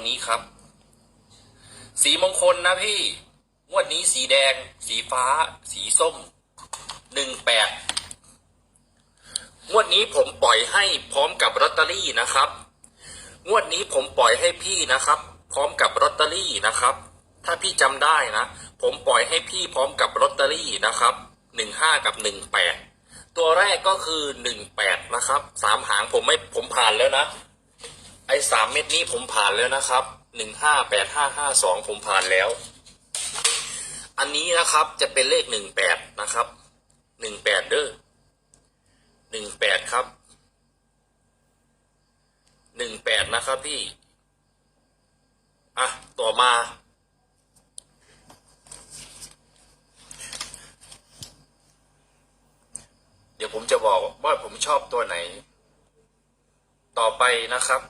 ตัวนี้ครับ สีมงคลนะพี่ งวดนี้สีแดง สีฟ้า สีส้มหนึ่งแปดงวดนี้ผมปล่อยให้พร้อมกับลอตเตอรี่นะครับ งวดนี้ผมปล่อยให้พี่นะครับ พร้อมกับลอตเตอรี่นะครับ ถ้าพี่จำได้นะ ผมปล่อยให้พี่พร้อมกับลอตเตอรี่นะครับหนึ่งห้ากับหนึ่งแปดตัวแรกก็คือหนึ่งแปดนะครับสามหางผมไม่ผมผ่านแล้วนะ ไอ้สามเม็ดนี้ผมผ่านแล้วนะครับหนึ่งห้าแปดห้าห้าสองผมผ่านแล้ว อันนี้นะครับจะเป็นเลขหนึ่งแปดนะครับหนึ่งแปดเด้อหนึ่งแปดครับหนึ่งแปดนะครับพี่ อะ ต่อมาเดี๋ยวผมจะบอกว่าผมชอบตัวไหน ต่อไปนะครับ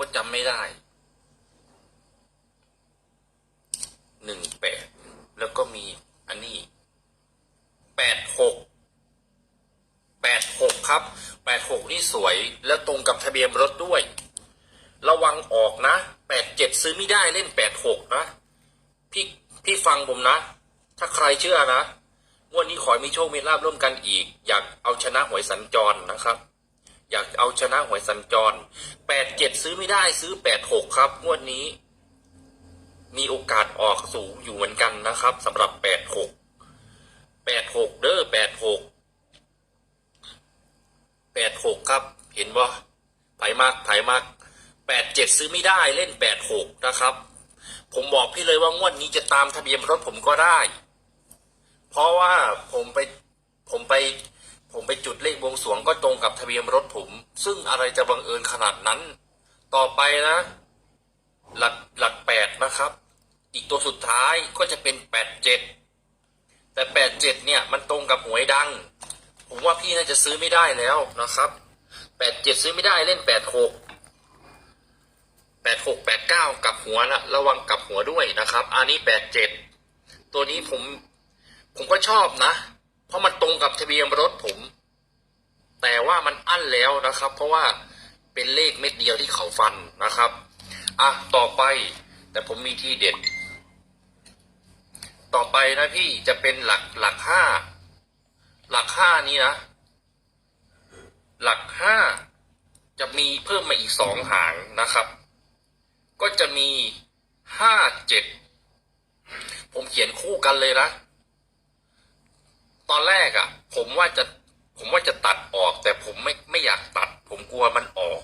ก็จำไม่ได้หนึ่งแปดแล้วก็มีอันนี้แปดหกแปดหกครับแปดหกนี่สวยแล้วตรงกับทะเบียนรถด้วย ระวังออกนะแปดเจ็ดซื้อไม่ได้เล่นแปดหกนะพี่พี่ฟังผมนะ ถ้าใครเชื่อนะวดนี้ขอให้มีโชคมีลาบร่วมกันอีก อยากเอาชนะหวยสัญจรนะครับ อยากเอาชนะหวยสัญจรแปดเจ็ดซื้อไม่ได้ซื้อแปดหกครับงวดนี้ มีโอกาสออกสูงอยู่เหมือนกันนะครับสำหรับแปดหกแปดหกเด้อแปดหกแปดหกครับ เห็นว่าไผมากไผมากแปดเจ็ดซื้อไม่ได้เล่นแปดหกนะครับ ผมบอกพี่เลยว่างวดนี้จะตามทะเบียนรถผมก็ได้ เพราะว่าผมไปผมไป ผมไปจุดเลขบวงสวงก็ตรงกับทะเบียนรถผม ซึ่งอะไรจะบังเอิญขนาดนั้น ต่อไปนะ หลักหลักแปดนะครับ อีกตัวสุดท้ายก็จะเป็นแปดเจ็ดแต่แปดเจ็ดเนี่ยมันตรงกับหวยดัง ผมว่าพี่น่าจะซื้อไม่ได้แล้วนะครับแปดเจ็ดซื้อไม่ได้เล่นแปดหกแปดหกแปดเก้ากับหัวนะระวังกับหัวด้วยนะครับ อันนี้แปดเจ็ดตัวนี้ผมผมก็ชอบนะ เพราะมันตรงกับทะเบียนรถผม แต่ว่ามันอั้นแล้วนะครับ เพราะว่าเป็นเลขเม็ดเดียวที่เขาฟันนะครับอะต่อไป แต่ผมมีที่เด็ด ต่อไปนะพี่จะเป็นหลักหลักห้าหลักห้านี้นะ หลักห้าจะมีเพิ่มมาอีกสองหางนะครับ ก็จะมีห้าเจ็ดผมเขียนคู่กันเลยนะ ตอนแรกอะ่ะ ผมว่าจะผมว่าจะตัดออกแต่ผมไม่ไม่อยากตัด ผมกลัวมันออก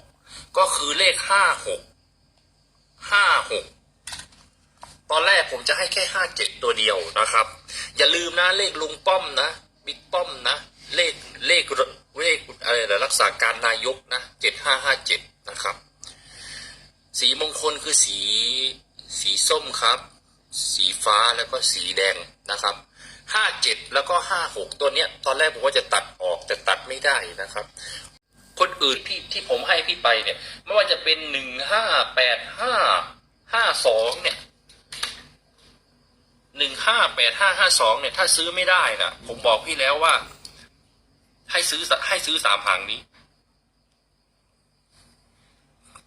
ก็คือเลขห้าหกห้าหกตอนแรกผมจะให้แค่ห้าเจ็ดตัวเดียวนะครับ อย่าลืมนะเลขลุงป้อมนะบิ๊กป้อมนะ เลขเลขเลขอะไรนะรักษาการนายกนะเจ็ดห้าห้าเจ็ดนะครับ สีมงคลคือสีสีส้มครับ สีฟ้าแล้วก็สีแดงนะครับ ห้าเจ็ดแล้วก็ห้าหกตัวเนี้ย ตอนแรกผมว่าจะตัดออกแต่ตัดไม่ได้นะครับ คนอื่นที่ที่ผมให้พี่ไปเนี่ย ไม่ว่าจะเป็นหนึ่งห้าแปดห้าห้าสองเนี่ยหนึ่งห้าแปดห้าห้าสองเนี่ย ถ้าซื้อไม่ได้นะผมบอกพี่แล้วว่า ให้ซื้อให้ซื้อสามหางนี้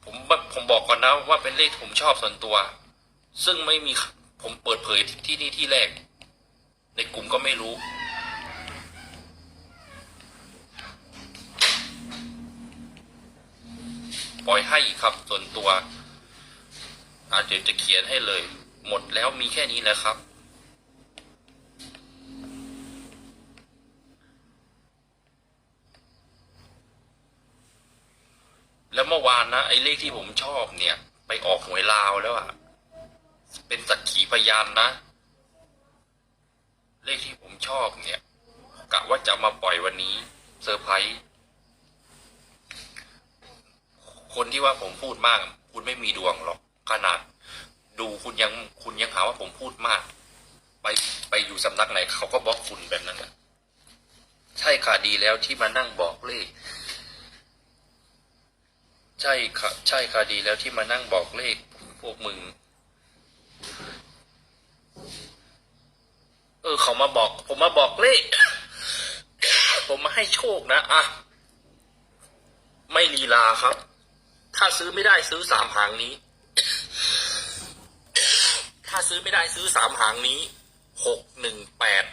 ผมผมบอกก่อนนะว่าเป็นเลขผมชอบส่วนตัว ซึ่งไม่มีผมเปิดเผยที่นี่ที่แรก ในกลุ่มก็ไม่รู้ ปล่อยให้ครับส่วนตัวอาจจะจะเขียนให้เลย หมดแล้วมีแค่นี้แหละครับแล้วเมื่อวานนะไอ้เลขที่ผมชอบเนี่ย ไปออกหวยลาวแล้วอะเป็นสักขีพยานนะ เลขที่ผมชอบเนี่ยกะว่าจะมาปล่อยวันนี้เซอร์ไพรส์คนที่ว่าผมพูดมาก คุณไม่มีดวงหรอกขนาด ดูคุณยังคุณยังหาว่าผมพูดมาก ไปไปอยู่สำนักไหนเขาก็บล็อกคุณแบบนั้นนะใช่ค่ะดีแล้วที่มานั่งบอกเลข ใช่ค่ะใช่ค่ะดีแล้วที่มานั่งบอกเลขพวกมึง เขามาบอก ผมมาบอกเลข ผมมาให้โชคนะอะไม่ลีลาครับ ถ้าซื้อไม่ได้ซื้อสามหางนี้ ถ้าซื้อไม่ได้ซื้อสามหางนี้หกหนึ่งแปด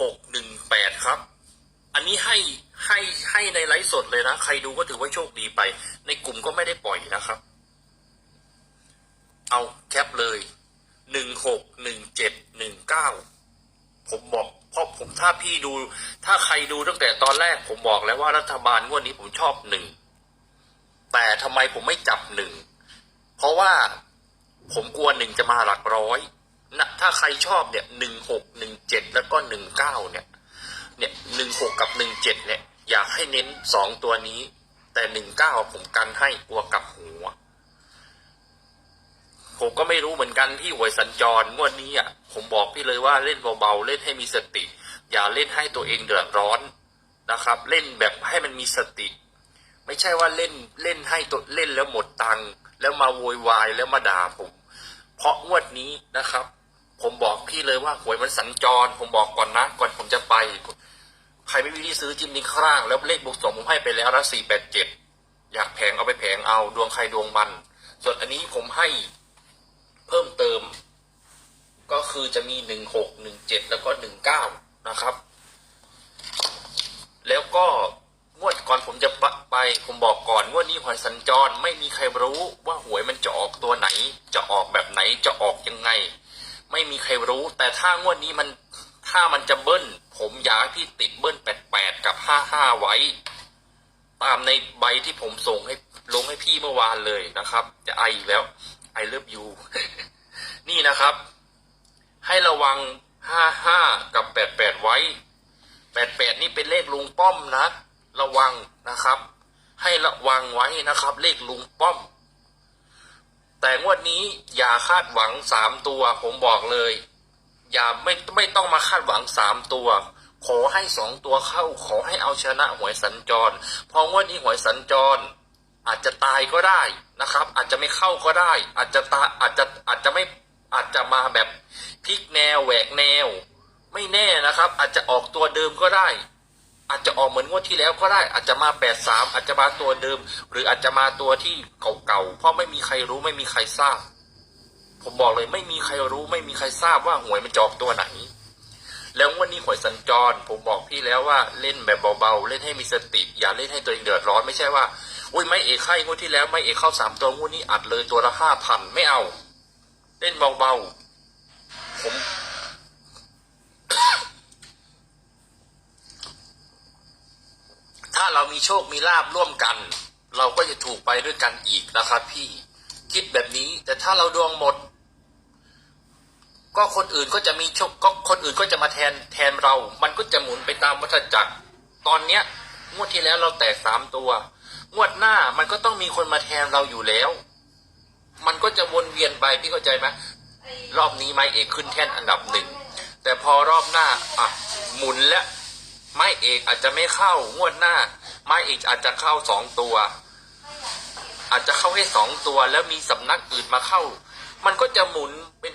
หกหนึ่งแปดครับ อันนี้ให้ให้ให้ในไลฟ์สดเลยนะ ใครดูก็ถือว่าโชคดีไป ในกลุ่มก็ไม่ได้ปล่อยนะครับ เอาแคปเลยหนึ่งหกหนึ่งเจ็ดหนึ่งเก้า ผมบอกเพราะผมถ้าพี่ดู ถ้าใครดูตั้งแต่ตอนแรกผมบอกแล้วว่ารัฐบาลงวดนี้ผมชอบหนึ่งแต่ทำไมผมไม่จับหนึ่งเพราะว่าผมกลัวหนึ่งจะมาหลักร้อยนะถ้าใครชอบเนี่ยหนึ่งหกหนึ่งเจ็ดแล้วก็หนึ่งเก้าเนี่ย เนี่ยหนึ่งหกกับหนึ่งเจ็ดเนี่ย อยากให้เน้นสองตัวนี้ แต่หนึ่งเก้าผมกันให้กลัวกับหัว ผมก็ไม่รู้เหมือนกันที่หวยสัญจรงวดนี้อะผมบอกพี่เลยว่าเล่นเบาๆเล่นให้มีสติ อย่าเล่นให้ตัวเองเดือดร้อนนะครับ เล่นแบบให้มันมีสติ ไม่ใช่ว่าเล่นเล่นให้ตัวเล่นแล้วหมดตังค์แล้วมาโวยวายแล้วมาด่าผม เพราะงวดนี้นะครับ ผมบอกพี่เลยว่าหวยมันสัญจร ผมบอกก่อนนะ ก่อนผมจะไป ใครไม่มีที่ซื้อจิ้มนี้ข้างล่างแล้วเลขบวกสองผมให้ไปแล้วนะสี่แปดเจ็ดอยากแผงเอาไปแผงเอาดวงใครดวงมัน ส่วนอันนี้ผมให้ เพิ่มเติม ก็คือจะมีหนึ่งหกหนึ่งเจ็ดแล้วก็หนึ่งเก้านะครับ แล้วก็งวดก่อนผมจะไปผมบอกก่อนงวดนี้หวยสัญจรไม่มีใครรู้ว่าหวยมันจะออกตัวไหน จะออกแบบไหนจะออกยังไง ไม่มีใครรู้ แต่ถ้างวดนี้มันถ้ามันจะเบิ้ล ผมอยากให้พี่ติดเบิ้ลแปดแปดกับห้าห้าไว้ ตามในใบที่ผมส่งให้ลงให้พี่เมื่อวานเลยนะครับ จะไออีกแล้ว I love you นี่นะครับ ให้ระวังห้าห้ากับแปดแปดไว้แปดแปดนี่เป็นเลขลุงป้อมนะ ระวังนะครับ ให้ระวังไว้นะครับ เลขลุงป้อม แต่งวดนี้อย่าคาดหวังสามตัวผมบอกเลย อย่าไม่ไม่ต้องมาคาดหวังสามตัวขอให้สองตัวเข้า ขอให้เอาชนะหวยสัญจร พองวดนี้หวยสัญจร อาจจะตายก็ได้นะครับ อาจจะไม่เข้าก็ได้ อาจจะตาอาจจะอาจจะไม่อาจจะมาแบบพลิกแนวแหวกแนว ไม่แน่นะครับ อาจจะออกตัวเดิมก็ได้ อาจจะออกเหมือนงวดที่แล้วก็ได้ อาจจะมาแปดสามอาจจะมาตัวเดิม หรืออาจจะมาตัวที่เก่าๆเพราะไม่มีใครรู้ไม่มีใครทราบ ผมบอกเลยไม่มีใครรู้ไม่มีใครทราบว่าหวยมันจะออกตัวไหนแล้ววันนี้หวยสัญจร ผมบอกพี่แล้วว่าเล่นแบบเบาๆ เล่นให้มีสติ อย่าเล่นให้ตัวเองเดือดร้อนไม่ใช่ว่า อุ้ยไม่เอกไข่งวดที่แล้วไม่เอกเข้าสามตัวงวดนี้อัดเลยตัวละห้าพันไม่เอา เล่นเบาๆ ผมถ้าเรามีโชคมีลาบร่วมกัน เราก็จะถูกไปด้วยกันอีกนะครับพี่คิดแบบนี้ แต่ถ้าเราดวงหมด ก็คนอื่นก็จะมีโชคก็คนอื่นก็จะมาแทนแทนเรา มันก็จะหมุนไปตามวัฏจักร ตอนเนี้ยงวดที่แล้วเราแตกสามตัว งวดหน้ามันก็ต้องมีคนมาแทนเราอยู่แล้ว มันก็จะวนเวียนไปพี่เข้าใจไหมรอบนี้ไม้เอกขึ้นแท่นอันดับหนึ่งแต่พอรอบหน้าอะหมุนแล้วไม้เอกอาจจะไม่เข้างวดหน้า ไม้เอกอาจจะเข้าสองตัว อาจจะเข้าแค่สองตัวแล้วมีสำนักอื่นมาเข้า มันก็จะหมุนเป็น